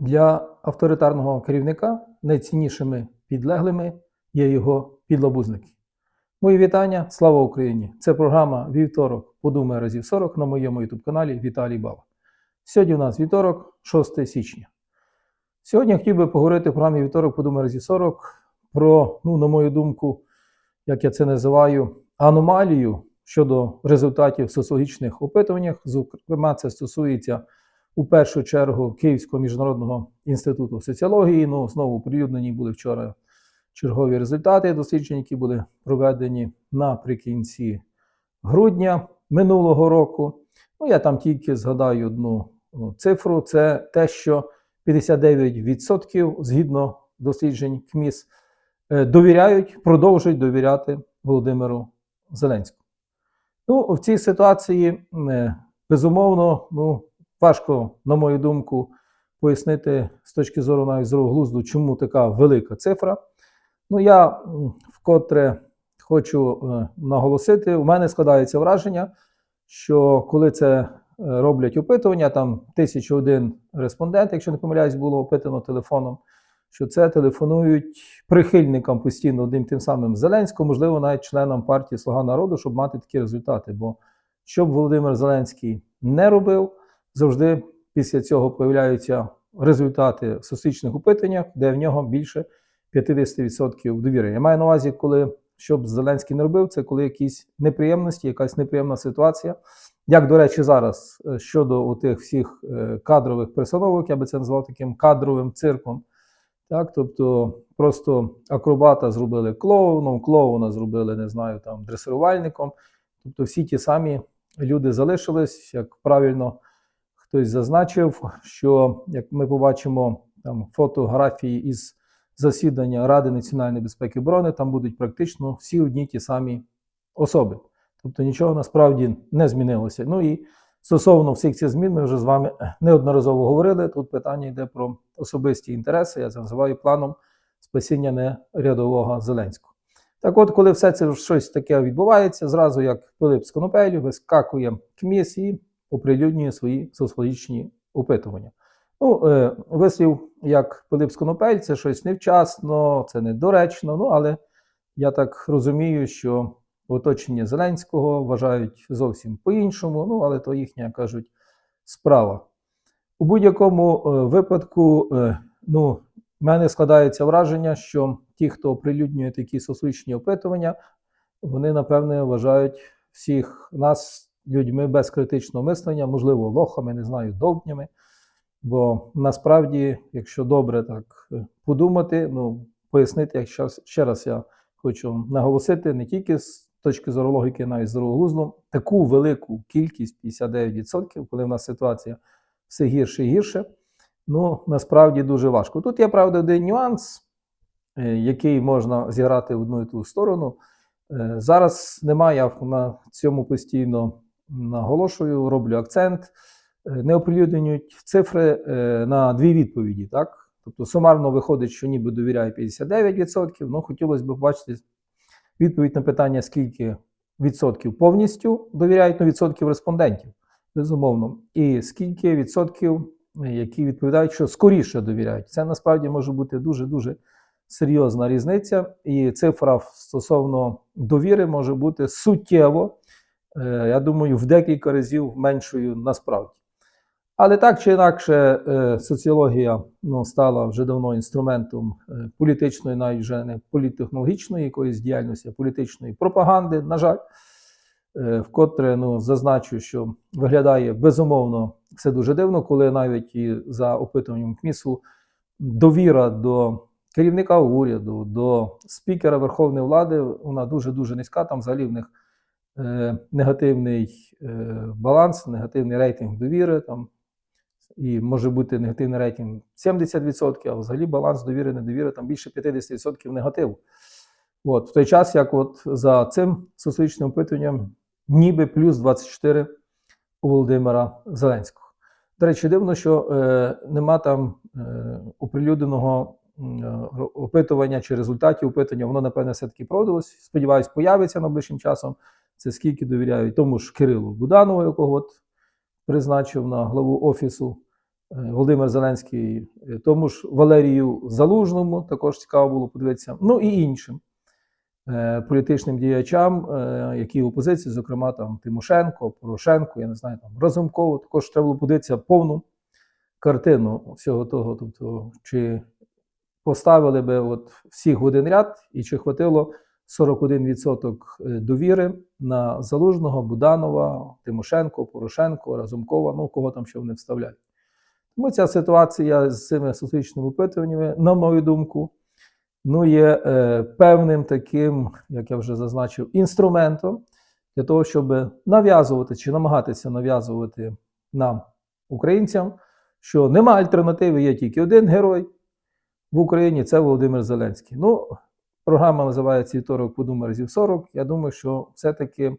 Для авторитарного керівника найціннішими підлеглими є його підлабузники. Мої вітання, слава Україні! Це програма Вівторок подумай разів 40 на моєму youtube каналі Віталій Бава. Сьогодні у нас вівторок, 6 січня. Сьогодні я хотів би поговорити в програмі Вівторок подумай разів 40 про, ну, на мою думку, як я це називаю, аномалію щодо результатів соціологічних опитувань. Зокрема, це стосується у першу чергу Київського міжнародного інституту соціології. Ну, знову оприлюднені були вчора чергові результати досліджень, які були проведені наприкінці грудня минулого року. Ну, я там тільки згадаю одну ну, цифру: це те, що 59% згідно досліджень КМІС е, довіряють, продовжують довіряти Володимиру Зеленському. Ну, в цій ситуації, е, безумовно, ну, важко, на мою думку, пояснити з точки зору навіть здорового глузду, чому така велика цифра. Ну, я вкотре хочу е, наголосити, у мене складається враження, що коли це е, роблять опитування, там 1001 респондент, якщо не помиляюсь, було опитано телефоном, що це телефонують прихильникам постійно одним тим самим Зеленського, можливо, навіть членам партії Слуга народу, щоб мати такі результати. Бо що б Володимир Зеленський не робив, завжди після цього появляються результати в соціологічних опитуваннях, де в нього більше 50% довіри. Я маю на увазі, коли що б Зеленський не робив, це коли якісь неприємності, якась неприємна ситуація. Як, до речі, зараз е, щодо тих всіх е, кадрових перестановок, я би це назвав таким кадровим цирком. Так, тобто просто акробата зробили клоуном, клоуна зробили, не знаю, там дресирувальником. Тобто всі ті самі люди залишились, як правильно хтось зазначив, що як ми побачимо там фотографії із засідання Ради національної безпеки і оборони, там будуть практично всі одні ті самі особи. Тобто нічого насправді не змінилося. Ну і стосовно всіх цих змін, ми вже з вами неодноразово говорили. Тут питання йде про особисті інтереси. Я це називаю планом спасіння не рядового Зеленського. Так от, коли все це щось таке відбувається, зразу як Пилип з Конопелю вискакує КМІС і оприлюднює свої соціологічні опитування. Ну, е, вислів, як Пилип Конопель, це щось невчасно, це недоречно. Ну, але я так розумію, що оточення Зеленського вважають зовсім по-іншому. Ну, але то їхня, кажуть, справа. У будь-якому е, випадку, е, ну, в мене складається враження, що ті, хто оприлюднює такі соціологічні опитування, вони, напевне, вважають всіх нас людьми без критичного мислення, можливо, лохами, не знаю, довбнями. Бо насправді, якщо добре так е, подумати, ну пояснити, як щас- ще раз я хочу наголосити, не тільки з точки зору логіки, навіть здорового глузду, таку велику кількість 59%, коли в нас ситуація все гірше і гірше, ну насправді дуже важко. Тут є правда один нюанс, е, який можна зіграти в одну і ту сторону. Е, Зараз немає, на цьому постійно наголошую, роблю акцент. Е, Не оприлюднюють цифри е, на дві відповіді. Так? Тобто сумарно виходить, що ніби довіряє 59%. Ну, хотілося б побачити відповідь на питання, скільки відсотків повністю довіряють, ну, відсотків респондентів, безумовно, і скільки відсотків, які відповідають, що скоріше довіряють. Це насправді може бути дуже-дуже серйозна різниця, і цифра стосовно довіри може бути суттєво, я думаю, в декілька разів меншою насправді. Але так чи інакше, е, соціологія ну, стала вже давно інструментом е, політичної, навіть вже не політтехнологічної якоїсь діяльності, а політичної пропаганди, на жаль. Е, Вкотре ну, зазначу, що виглядає безумовно все дуже дивно, коли навіть і за опитуванням КМІСу довіра до керівника уряду, до спікера Верховної влади, вона дуже-дуже низька. Там взагалі в них е, негативний е, баланс, негативний рейтинг довіри. Там, і може бути негативний рейтинг 70%, а взагалі баланс довіри, недовіри там більше 50% негативу. От, в той час, як от за цим соціологічним опитуванням, ніби плюс 24 у Володимира Зеленського. До речі, дивно, що е, нема там е, оприлюдненого е, опитування чи результатів опитування, воно, напевне, все-таки проводилось. Сподіваюсь, появиться найближчим часом. Це скільки довіряють тому ж Кирилу Буданову, якого от призначив на главу офісу Володимир Зеленський, е, тому ж Валерію Залужному, також цікаво було подивитися, ну і іншим е, політичним діячам, е, які в опозиції, зокрема там Тимошенко, Порошенко, я не знаю, там Разумкову, також треба було подивитися повну картину всього того. Тобто, чи поставили би от всіх в один ряд, і чи хватило 41% довіри на Залужного, Буданова, Тимошенко, Порошенко, Разумкова, ну кого там ще вони вставляють. Тому ця ситуація з цими соціологічними опитуваннями, на мою думку, ну, є е, певним таким, як я вже зазначив, інструментом для того, щоб нав'язувати чи намагатися нав'язувати нам, українцям, що нема альтернативи, є тільки один герой в Україні це Володимир Зеленський. Ну, програма називається «Вівторок подумай разів 40. Я думаю, що все-таки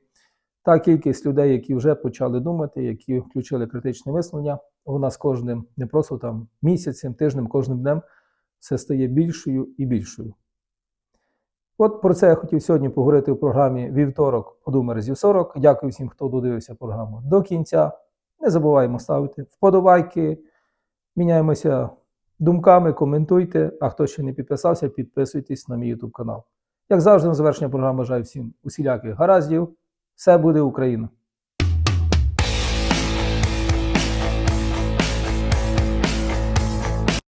та кількість людей, які вже почали думати, які включили критичне мислення, вона з кожним не просто там місяцем, тижнем, кожним днем все стає більшою і більшою. От про це я хотів сьогодні поговорити у програмі Вівторок подумай разів 40. Дякую всім, хто додивився програму до кінця. Не забуваємо ставити вподобайки, міняємося думками, коментуйте. А хто ще не підписався, підписуйтесь на мій YouTube канал. Як завжди, на завершення програми бажаю всім усіляких гараздів. Все буде Україна!